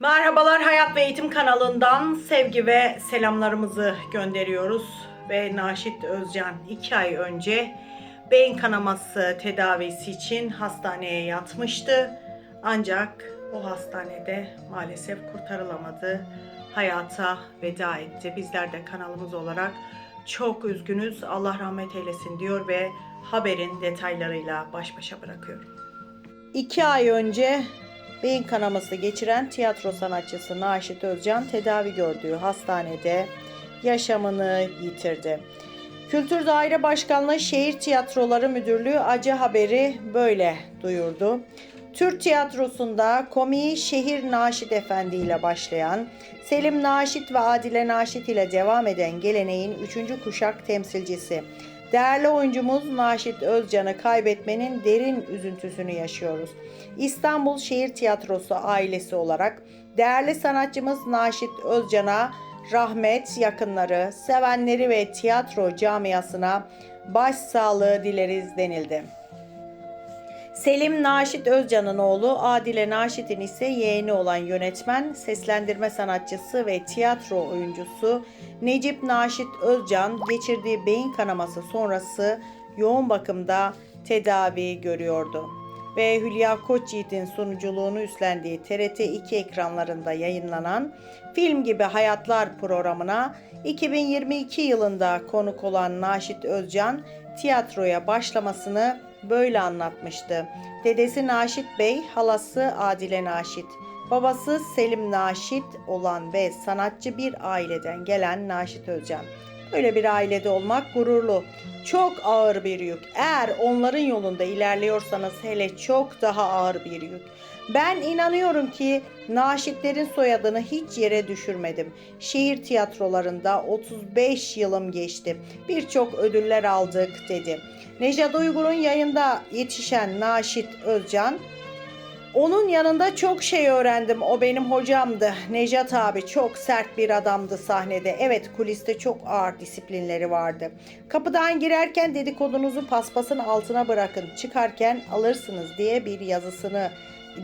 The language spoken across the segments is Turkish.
Merhabalar Hayat ve Eğitim kanalından sevgi ve selamlarımızı gönderiyoruz. Ve Naşit Özcan 2 ay önce beyin kanaması tedavisi için hastaneye yatmıştı. Ancak o hastanede maalesef kurtarılamadı. Hayata veda etti. Bizler de kanalımız olarak çok üzgünüz. Allah rahmet eylesin diyor ve haberin detaylarıyla baş başa bırakıyorum. İki ay önce beyin kanaması geçiren tiyatro sanatçısı Naşit Özcan tedavi gördüğü hastanede yaşamını yitirdi. Kültür Daire Başkanlığı Şehir Tiyatroları Müdürlüğü acı haberi böyle duyurdu. Türk tiyatrosunda komiği Şehir Naşit Efendi ile başlayan, Selim Naşit ve Adile Naşit ile devam eden geleneğin 3. kuşak temsilcisi. Değerli oyuncumuz Naşit Özcan'ı kaybetmenin derin üzüntüsünü yaşıyoruz. İstanbul Şehir Tiyatrosu ailesi olarak değerli sanatçımız Naşit Özcan'a rahmet, yakınları, sevenleri ve tiyatro camiasına başsağlığı dileriz denildi. Selim Naşit Özcan'ın oğlu, Adile Naşit'in ise yeğeni olan yönetmen, seslendirme sanatçısı ve tiyatro oyuncusu Necip Naşit Özcan geçirdiği beyin kanaması sonrası yoğun bakımda tedavi görüyordu. Ve Hülya Koçyiğit'in sunuculuğunu üstlendiği TRT 2 ekranlarında yayınlanan Film Gibi Hayatlar programına 2022 yılında konuk olan Naşit Özcan tiyatroya başlamasını böyle anlatmıştı. Dedesi Naşit Bey, halası Adile Naşit, babası Selim Naşit olan ve sanatçı bir aileden gelen Naşit Özcan. Böyle bir ailede olmak gururlu. Çok ağır bir yük. Eğer onların yolunda ilerliyorsanız hele çok daha ağır bir yük. Ben inanıyorum ki Naşitlerin soyadını hiç yere düşürmedim. Şehir tiyatrolarında 35 yılım geçti. Birçok ödüller aldık dedi. Nejat Uygur'un yayında yetişen Naşit Özcan, onun yanında çok şey öğrendim. O benim hocamdı. Nejat abi çok sert bir adamdı sahnede. Evet kuliste çok ağır disiplinleri vardı. Kapıdan girerken dedikodunuzu paspasın altına bırakın. Çıkarken alırsınız diye bir yazısını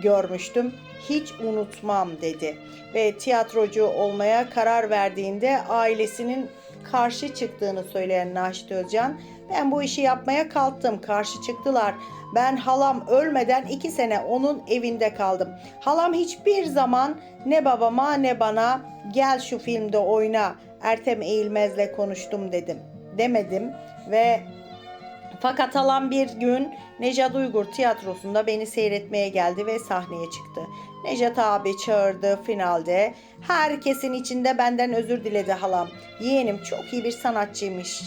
görmüştüm. Hiç unutmam dedi. Ve tiyatrocu olmaya karar verdiğinde ailesinin karşı çıktığını söyleyen Naşit Özcan, ben bu işi yapmaya kalktım, karşı çıktılar. Ben halam ölmeden iki sene onun evinde kaldım. Halam hiçbir zaman ne babama ne bana gel şu filmde oyna Ertem Eğilmez'le konuştum dedim. Demedim ve fakat halam bir gün Nejat Uygur tiyatrosunda beni seyretmeye geldi ve sahneye çıktı. Nejat abi çağırdı finalde. Herkesin içinde benden özür diledi halam. Yeğenim çok iyi bir sanatçıymış.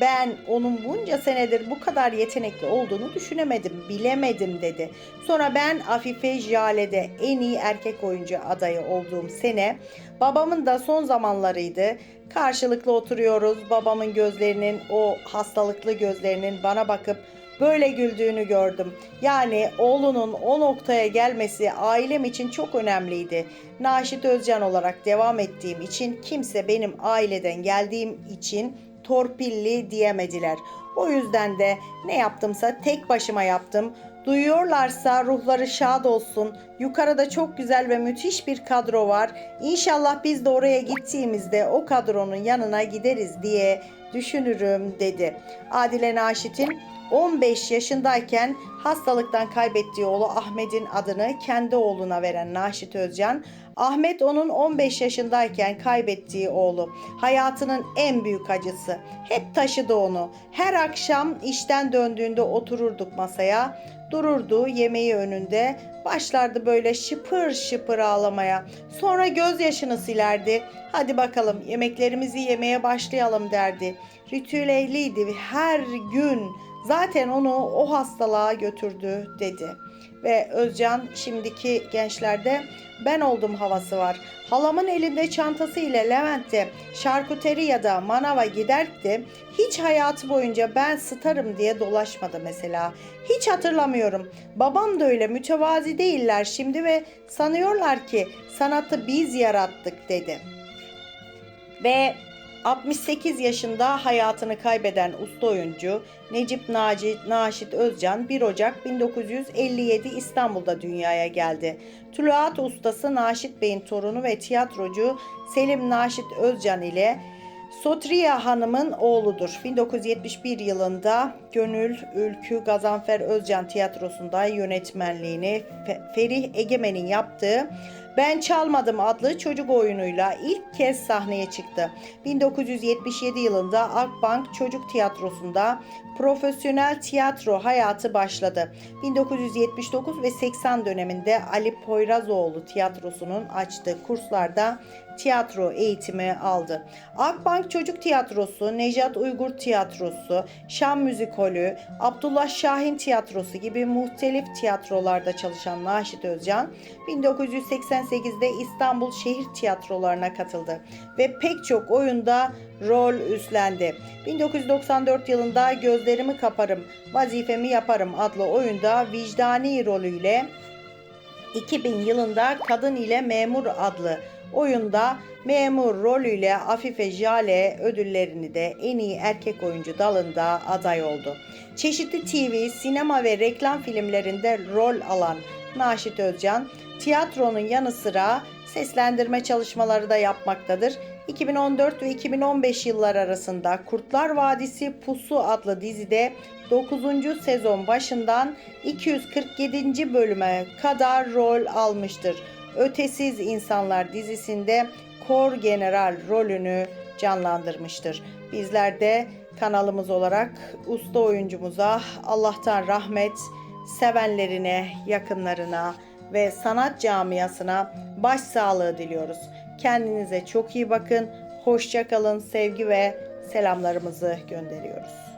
Ben onun bunca senedir bu kadar yetenekli olduğunu düşünemedim, bilemedim dedi. Sonra ben Afife Jale'de en iyi erkek oyuncu adayı olduğum sene babamın da son zamanlarıydı. Karşılıklı oturuyoruz. Babamın gözlerinin o hastalıklı gözlerinin bana bakıp böyle güldüğünü gördüm. Yani oğlunun o noktaya gelmesi ailem için çok önemliydi. Naşit Özcan olarak devam ettiğim için kimse benim aileden geldiğim için torpilli diyemediler. O yüzden de ne yaptımsa tek başıma yaptım. Duyuyorlarsa ruhları şad olsun. Yukarıda çok güzel ve müthiş bir kadro var. İnşallah biz de oraya gittiğimizde o kadronun yanına gideriz diye düşünürüm dedi. Adile Naşit'in 15 yaşındayken hastalıktan kaybettiği oğlu Ahmet'in adını kendi oğluna veren Naşit Özcan, Ahmet onun 15 yaşındayken kaybettiği oğlu. Hayatının en büyük acısı. Hep taşıdı onu. Her akşam işten döndüğünde otururduk masaya. Dururdu yemeği önünde. Başlardı böyle şıpır şıpır ağlamaya. Sonra gözyaşını silerdi. Hadi bakalım yemeklerimizi yemeye başlayalım derdi. Ritüel ehliydi ve her gün zaten onu o hastalığa götürdü dedi. Ve Özcan şimdiki gençlerde ben oldum havası var. Halamın elinde çantası ile Levent'te şarküteri ya da manava giderdi. Hiç hayatı boyunca ben starım diye dolaşmadı mesela. Hiç hatırlamıyorum. Babam da öyle mütevazi değiller şimdi ve sanıyorlar ki sanatı biz yarattık dedi. Ve 68 yaşında hayatını kaybeden usta oyuncu Necip Naci, Naşit Özcan 1 Ocak 1957 İstanbul'da dünyaya geldi. Tuluat ustası Naşit Bey'in torunu ve tiyatrocu Selim Naşit Özcan ile Sotriya Hanım'ın oğludur. 1971 yılında Gönül Ülkü Gazanfer Özcan Tiyatrosu'nda yönetmenliğini Fe- Ferih Egemen'in yaptığı Ben Çalmadım adlı çocuk oyunuyla ilk kez sahneye çıktı. 1977 yılında Akbank Çocuk Tiyatrosu'nda profesyonel tiyatro hayatı başladı. 1979 ve 80 döneminde Ali Poyrazoğlu Tiyatrosu'nun açtığı kurslarda tiyatro eğitimi aldı. Akbank Çocuk Tiyatrosu, Nejat Uygur Tiyatrosu, Şam Müzikolü, Abdullah Şahin Tiyatrosu gibi muhtelif tiyatrolarda çalışan Naşit Özcan, 1988'de İstanbul Şehir Tiyatrolarına katıldı ve pek çok oyunda rol üstlendi. 1994 yılında Gözlerimi Kaparım, Vazifemi Yaparım adlı oyunda vicdani rolüyle 2000 yılında Kadın ile Memur adlı oyunda memur rolüyle Afife Jale ödüllerini de en iyi erkek oyuncu dalında aday oldu. Çeşitli TV, sinema ve reklam filmlerinde rol alan Naşit Özcan, tiyatronun yanı sıra seslendirme çalışmaları da yapmaktadır. 2014 ve 2015 yıllar arasında Kurtlar Vadisi Pusu adlı dizide 9. sezon başından 247. bölüme kadar rol almıştır. Ötesiz İnsanlar dizisinde Kor General rolünü canlandırmıştır. Bizler de kanalımız olarak usta oyuncumuza Allah'tan rahmet, sevenlerine, yakınlarına ve sanat camiasına başsağlığı diliyoruz. Kendinize çok iyi bakın. Hoşça kalın. Sevgi ve selamlarımızı gönderiyoruz.